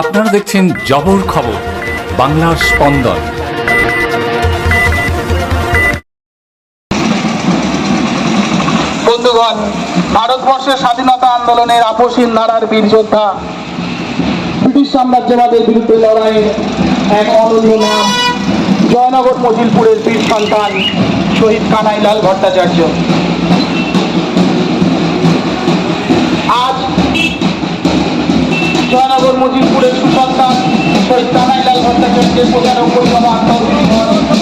আপনারা দেখছেন জবর খবর, বাংলার স্পন্দন। বন্ধুগণ, ভারতবর্ষের স্বাধীনতা আন্দোলনের আপসীন ধারার বীর যোদ্ধা, ব্রিটিশ সাম্রাজ্যবাদের বিরুদ্ধে লড়াইয়ের এক অনন্য নাম, জয়নগর মজিলপুরের বীর সন্তান শহীদ কানাইলাল ভট্টাচার্য। কানাইলাল ভট্টাচার্যের পঁচানব্বইতম আত্মহত্যা আজকের